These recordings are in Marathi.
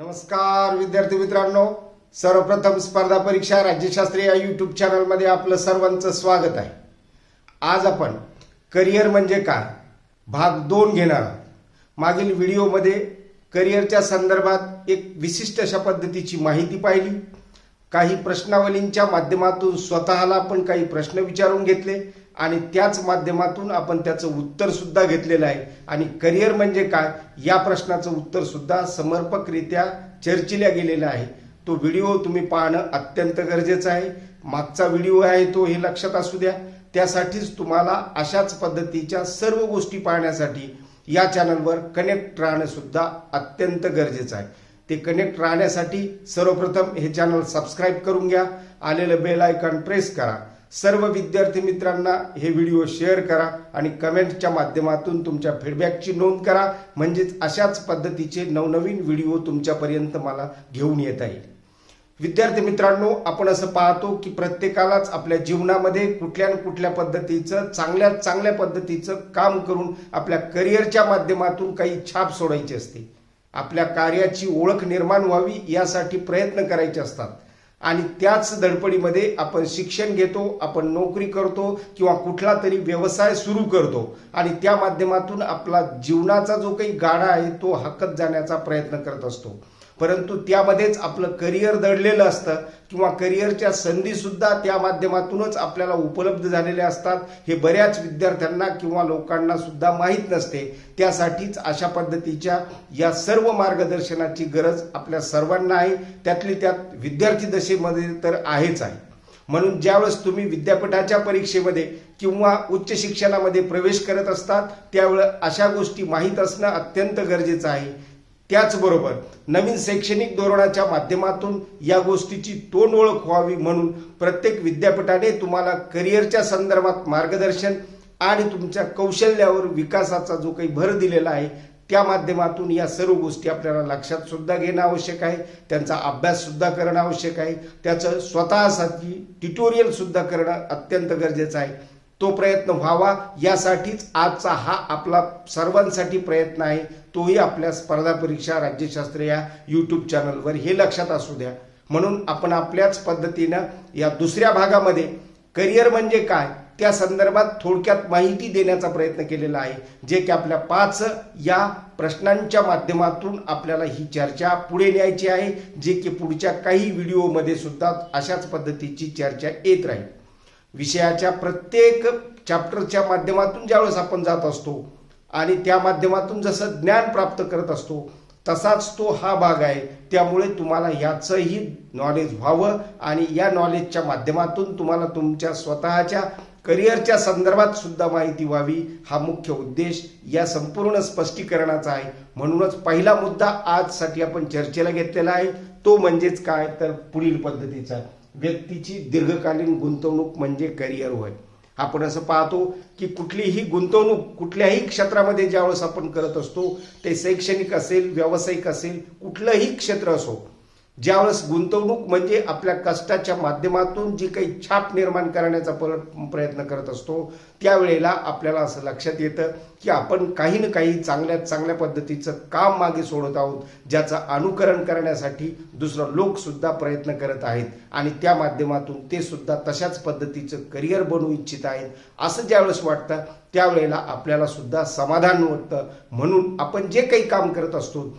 नमस्कार विद्यार्थी मित्रांनो. सर्वप्रथम स्पर्धा परीक्षा राज्यशास्त्री या यूट्यूब चॅनलमध्ये आपलं सर्वांचं स्वागत आहे. आज आपण करिअर म्हणजे काय? भाग दोन घेणार आहोत. मागील व्हिडिओमध्ये करिअरच्या संदर्भात एक विशिष्ट अशा पद्धतीची माहिती पाहिली. काही प्रश्नावलींच्या माध्यमातून स्वतःला आपण काही प्रश्न विचारून घेतले आणि त्याच माध्यमातून आपण त्याचं उत्तर सुद्धा घेतलेलं आहे. आणि करिअर म्हणजे काय? या प्रश्नाचं उत्तर सुद्धा समर्पकरित्या चर्चिल्या गेलेलं आहे. तो व्हिडिओ तुम्ही पाहणं अत्यंत गरजेचं आहे. मागचा व्हिडिओ आहे तो हे लक्षात असू द्या. त्यासाठीच तुम्हाला अशाच पद्धतीच्या सर्व गोष्टी पाहण्यासाठी या चॅनलवर कनेक्ट राहणं सुद्धा अत्यंत गरजेचं आहे. ते कनेक्ट राहण्यासाठी सर्वप्रथम हे चॅनल सबस्क्राईब करून घ्या. आलेलं बेल आयकॉन प्रेस करा. सर्व विद्यार्थी मित्रांना हे व्हिडिओ शेअर करा आणि कमेंटच्या माध्यमातून तुमच्या फीडबॅकची नोंद करा. म्हणजेच अशाच पद्धतीचे नवनवीन व्हिडिओ तुमच्यापर्यंत मला घेऊन येता येईल. विद्यार्थी मित्रांनो आपण असं पाहतो की प्रत्येकालाच आपल्या जीवनामध्ये कुठल्या न कुठल्या पद्धतीचं चांगल्या चांगल्या पद्धतीचं काम करून आपल्या करिअरच्या माध्यमातून काही छाप सोडायची असते. आपल्या कार्याची ओळख निर्माण व्हावी यासाठी प्रयत्न करायचे असतात. आणि त्याच धडपडीमध्ये आपण शिक्षण घेतो आपण नोकरी करतो किंवा कुठला तरी व्यवसाय सुरू करतो. आणि त्या माध्यमातून आपला जीवनाचा जो काही गाडा आहे तो हकत जाण्याचा प्रयत्न करत असतो. परंतु त्यामध्येच आपलं करिअर दडलेलं असतं किंवा करिअरच्या संधीसुद्धा त्या माध्यमातूनच आपल्याला उपलब्ध झालेल्या असतात हे बऱ्याच विद्यार्थ्यांना किंवा लोकांना सुद्धा माहीत नसते. त्यासाठीच अशा पद्धतीच्या या सर्व मार्गदर्शनाची गरज आपल्या सर्वांना आहे. त्यातली त्यात विद्यार्थी दशेमध्ये तर आहेच आहे. म्हणून ज्यावेळेस तुम्ही विद्यापीठाच्या परीक्षेमध्ये किंवा उच्च शिक्षणामध्ये प्रवेश करत असतात त्यावेळेस अशा गोष्टी माहीत असणं अत्यंत गरजेचं आहे. त्याचबरोबर नवीन शैक्षणिक धोरणाच्या माध्यमातून या गोष्टीची तोंड ओळख व्हावी म्हणून प्रत्येक विद्यापीठाने तुम्हाला करिअरच्या संदर्भात मार्गदर्शन आणि तुमच्या कौशल्यावर विकासाचा जो काही भर दिलेला आहे त्या माध्यमातून या सर्व गोष्टी आपल्याला लक्षात सुद्धा घेणं आवश्यक आहे. त्यांचा अभ्यास सुद्धा करणं आवश्यक आहे. त्याचं स्वतःसाठी ट्युटोरियल सुद्धा करणं अत्यंत गरजेचं आहे. तो प्रयत्न व्हावा यासाठीच आजचा हा आपला सर्वांसाठी प्रयत्न आहे. तोही आपल्या स्पर्धा परीक्षा राज्यशास्त्र या यूट्यूब चॅनलवर हे लक्षात असू द्या. म्हणून आपण आपल्याच पद्धतीनं या दुसऱ्या भागामध्ये करिअर म्हणजे काय त्या संदर्भात थोडक्यात माहिती देण्याचा प्रयत्न केलेला आहे. जे की आपल्या पाच या प्रश्नांच्या माध्यमातून आपल्याला ही चर्चा पुढे न्यायची आहे. जे की पुढच्या काही व्हिडिओमध्ये सुद्धा अशाच पद्धतीची चर्चा येत राहील. विषयाच्या प्रत्येक चॅप्टरच्या माध्यमातून ज्यावेळेस आपण जात असतो आणि त्या माध्यमातून जसं ज्ञान प्राप्त करत असतो तसाच तो हा भाग आहे. त्यामुळे तुम्हाला याचंही नॉलेज व्हावं आणि या नॉलेजच्या माध्यमातून तुम्हाला तुमच्या स्वतःच्या करिअरच्या संदर्भात सुद्धा माहिती व्हावी. हा मुख्य उद्देश या संपूर्ण स्पष्टीकरणाचा आहे. म्हणूनच पहिला मुद्दा आजसाठी आपण चर्चेला घेतलेला आहे. तो म्हणजेच काय? तर पुढील पद्धतीचा. व्यक्तीची दीर्घकालीन गुंतवणूक म्हणजे करिअर होय. आपण असं पाहतो की कुठलीही गुंतवणूक कुठल्याही क्षेत्रामध्ये ज्यावेळेस आपण करत असतो ते शैक्षणिक असेल व्यावसायिक असेल कुठलंही क्षेत्र असो ज्यावेळेस गुंतवणूक म्हणजे आपल्या कष्टाच्या माध्यमातून जी काही छाप निर्माण करण्याचा पर- प्रयत्न करत असतो त्यावेळेला आपल्याला असं लक्षात येतं की आपण काही ना काही चांगल्या चांगल्या पद्धतीचं काम मागे सोडत आहोत ज्याचं अनुकरण करण्यासाठी दुसरं लोकसुद्धा प्रयत्न करत आहेत आणि त्या माध्यमातून ते सुद्धा तशाच पद्धतीचं करिअर बनवू इच्छित आहेत. असं ज्यावेळेस वाटतं त्यावेळेला आपल्याला सुद्धा समाधान वाटतं म्हणून आपण जे काही काम करत असतो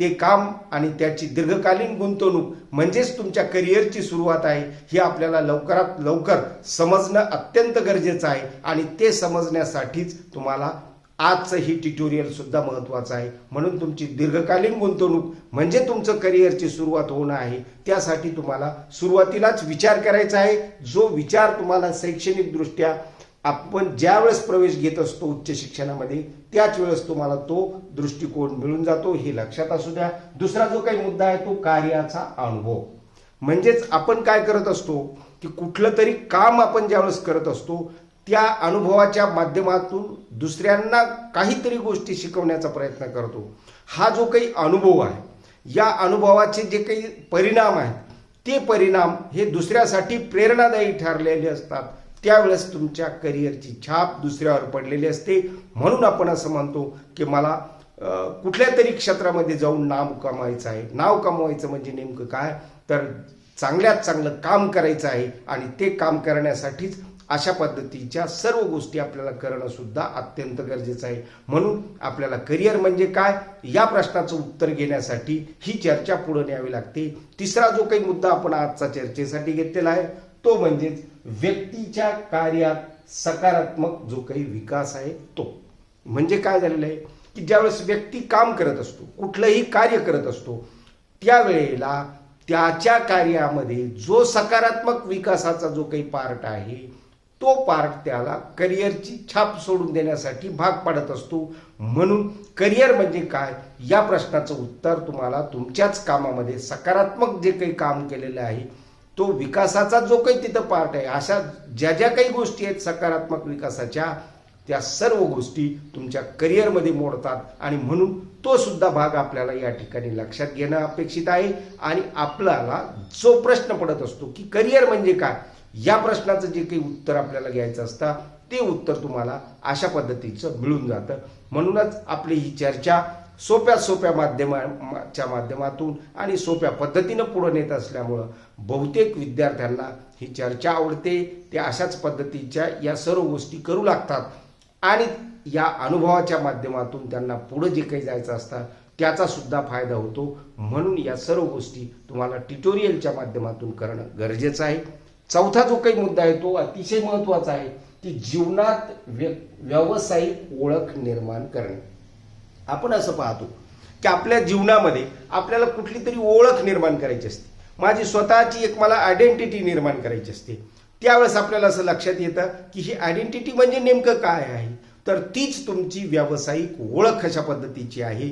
ते काम आणि त्याची दीर्घकालीन गुंतवणूक म्हणजेच तुमच्या करिअरची सुरुवात आहे हे आपल्याला लवकरात लवकर समजणं अत्यंत गरजेचं आहे आणि ते समजण्यासाठीच तुम्हाला आजचं ही ट्युटोरियल सुद्धा महत्वाचं आहे. म्हणून तुमची दीर्घकालीन गुंतवणूक म्हणजे तुमचं करिअरची सुरुवात होणं आहे त्यासाठी तुम्हाला सुरुवातीलाच विचार करायचा आहे. जो विचार तुम्हाला शैक्षणिकदृष्ट्या आपण ज्या वेळेस प्रवेश घेत असतो उच्च शिक्षणामध्ये त्याच वेळेस तुम्हाला तो दृष्टिकोन मिळून जातो. हे लक्षात असू द्या. दुसरा जो काही मुद्दा आहे तो कार्याचा अनुभव. म्हणजेच आपण काय करत असतो की कुठलं तरी काम आपण ज्यावेळेस करत असतो त्या अनुभवाच्या माध्यमातून दुसऱ्यांना काहीतरी गोष्टी शिकवण्याचा प्रयत्न करतो. हा जो काही अनुभव आहे या अनुभवाचे जे काही परिणाम आहेत ते परिणाम हे दुसऱ्यासाठी प्रेरणादायी ठरलेले असतात. त्यावेळेस तुमच्या करिअरची छाप दुसऱ्यावर पडलेली असते. म्हणून आपण असं म्हणतो की मला कुठल्या तरी क्षेत्रामध्ये जाऊन नाव कमवायचं आहे. नाव कमवायचं म्हणजे नेमकं काय? तर चांगल्यात चांगलं काम करायचं आहे आणि ते काम करण्यासाठीच अशा पद्धतीच्या सर्व गोष्टी आपल्याला करणं सुद्धा अत्यंत गरजेचं आहे. म्हणून आपल्याला करिअर म्हणजे काय? या प्रश्नाचं उत्तर घेण्यासाठी ही चर्चा पुढे न्यावी लागते. तिसरा जो काही मुद्दा आपण आजचा चर्चेसाठी घेतलेला आहे तो म्हणजेच व्यक्तीच्या कार्यात सकारात्मक जो काही विकास आहे तो. म्हणजे काय झालेलं आहे? की ज्यावेळेस व्यक्ती काम करत असतो कुठलंही कार्य करत असतो त्यावेळेला त्याच्या कार्यामध्ये जो सकारात्मक विकासाचा जो काही पार्ट आहे तो पार्ट त्याला करिअरची छाप सोडून देण्यासाठी भाग पाडत असतो. म्हणून करिअर म्हणजे काय? या प्रश्नाचं उत्तर तुम्हाला तुमच्याच कामामध्ये सकारात्मक जे काही काम केलेलं आहे तो विकासाचा जो काही तिथं पार्ट आहे अशा ज्या ज्या काही गोष्टी आहेत सकारात्मक विकासाच्या त्या सर्व गोष्टी तुमच्या करिअरमध्ये मोडतात आणि म्हणून तो सुद्धा भाग आपल्याला या ठिकाणी लक्षात घेणं अपेक्षित आहे आणि आपल्याला जो प्रश्न पडत असतो की करिअर म्हणजे काय या प्रश्नाचं जे काही उत्तर आपल्याला घ्यायचं असतं ते उत्तर तुम्हाला अशा पद्धतीचं मिळून जातं. म्हणूनच आपली ही चर्चा सोप्या सोप्या माध्यमाच्या माध्यमातून आणि सोप्या पद्धतीनं पुढे नेत असल्यामुळं बहुतेक विद्यार्थ्यांना ही चर्चा आवडते. ते अशाच पद्धतीच्या या सर्व गोष्टी करू लागतात. आणि या अनुभवाच्या माध्यमातून त्यांना पुढं जे काही जायचं असतं त्याचा सुद्धा फायदा होतो. म्हणून या सर्व गोष्टी तुम्हाला ट्युटोरियलच्या माध्यमातून करणं गरजेचं आहे. चौथा जो काही मुद्दा आहे तो अतिशय महत्त्वाचा आहे की जीवनात व्य व्यावसायिक ओळख निर्माण करणे. आपण असं पाहतो की आपल्या जीवनामध्ये आपल्याला कुठली तरी ओळख निर्माण करायची असते. माझी स्वतःची एक मला आयडेंटिटी निर्माण करायची असते. त्यावेळेस आपल्याला असं लक्षात येतं की ही आयडेंटिटी म्हणजे नेमकं काय आहे? तर तीच तुमची व्यावसायिक ओळख अशा पद्धतीची आहे.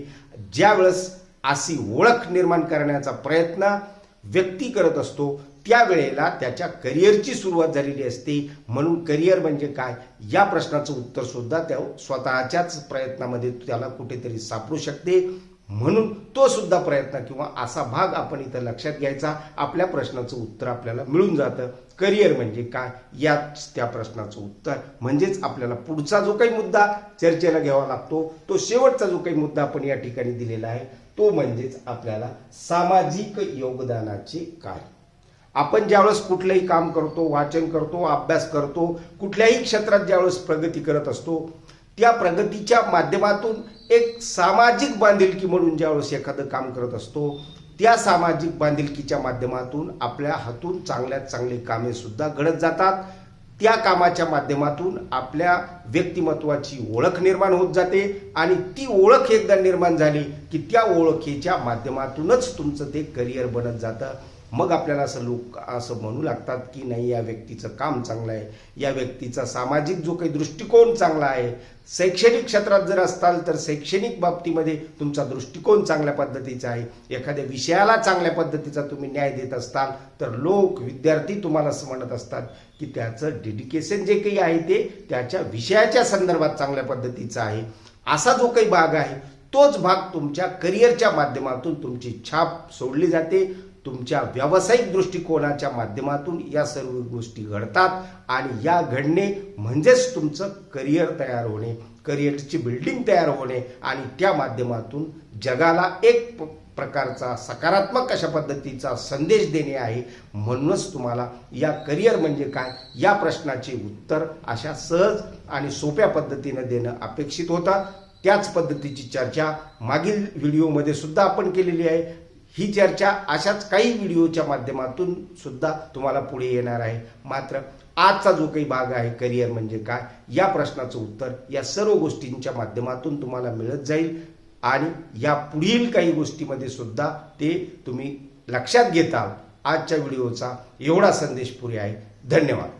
ज्यावेळेस अशी ओळख निर्माण करण्याचा प्रयत्न व्यक्ती करत असतो त्यावेळेला त्याच्या करिअरची सुरुवात झालेली असते. म्हणून करिअर म्हणजे काय? या प्रश्नाचं उत्तर सुद्धा त्या स्वतःच्याच प्रयत्नामध्ये त्याला कुठेतरी सापडू शकते. म्हणून तो सुद्धा प्रयत्न किंवा असा भाग आपण इथं लक्षात घ्यायचा. आपल्या प्रश्नाचं उत्तर आपल्याला मिळून जातं. करिअर म्हणजे काय? याच त्या प्रश्नाचं उत्तर. म्हणजेच आपल्याला पुढचा जो काही मुद्दा चर्चेला घ्यावा लागतो तो शेवटचा जो काही मुद्दा आपण या ठिकाणी दिलेला आहे तो म्हणजेच आपल्याला सामाजिक योगदानाचे काय आपण ज्यावेळेस कुठलंही काम करतो वाचन करतो अभ्यास करतो कुठल्याही क्षेत्रात ज्यावेळेस प्रगती करत असतो त्या प्रगतीच्या माध्यमातून एक सामाजिक बांधिलकी म्हणून ज्यावेळेस एखादं काम करत असतो त्या सामाजिक बांधिलकीच्या माध्यमातून आपल्या हातून चांगल्यात चांगली कामेसुद्धा घडत जातात. त्या कामाच्या माध्यमातून आपल्या व्यक्तिमत्वाची ओळख निर्माण होत जाते आणि ती ओळख एकदा निर्माण झाली की त्या ओळखीच्या माध्यमातूनच तुमचं ते करिअर बनत जातं. मग आपल्याला असं लोक असं म्हणू लागतात की नाही या व्यक्तीचं काम चांगलं आहे या व्यक्तीचा सामाजिक जो काही दृष्टिकोन चांगला आहे शैक्षणिक क्षेत्रात जर असताल तर शैक्षणिक बाबतीमध्ये तुमचा दृष्टिकोन चांगल्या पद्धतीचा आहे. एखाद्या विषयाला चांगल्या पद्धतीचा तुम्ही न्याय देत असताल तर लोक विद्यार्थी तुम्हाला असं म्हणत असतात की त्याचं डेडिकेशन जे काही आहे ते त्याच्या विषयाच्या संदर्भात चांगल्या पद्धतीचं आहे. असा जो काही भाग आहे तोच भाग तुमच्या करिअरच्या माध्यमातून तुमची छाप सोडली जाते. तुमच्या व्यावसायिक दृष्टिकोनाच्या माध्यमातून या सर्व गोष्टी घडतात आणि या घडणे म्हणजेच तुमचं करिअर तयार होणे करिअरची बिल्डिंग तयार होणे आणि त्या माध्यमातून जगाला एक प्रकारचा सकारात्मक अशा पद्धतीचा संदेश देणे आहे. म्हणूनच तुम्हाला या करिअर म्हणजे काय या प्रश्नाचे उत्तर अशा सहज आणि सोप्या पद्धतीनं देणं अपेक्षित होतं. त्याच पद्धतीची चर्चा मागील व्हिडिओमध्ये सुद्धा आपण केलेली आहे. ही चर्चा अशाच काही व्हिडिओच्या माध्यमातून सुद्धा तुम्हाला पुढे येणार आहे. मात्र आजचा जो काही भाग आहे करिअर म्हणजे काय या प्रश्नाचं उत्तर या सर्व गोष्टींच्या माध्यमातून तुम्हाला मिळत जाईल. आणि या पुढील काही गोष्टीमध्ये सुद्धा ते तुम्ही लक्षात घेताल. आजच्या व्हिडिओचा एवढा संदेश पुरे आहे. धन्यवाद.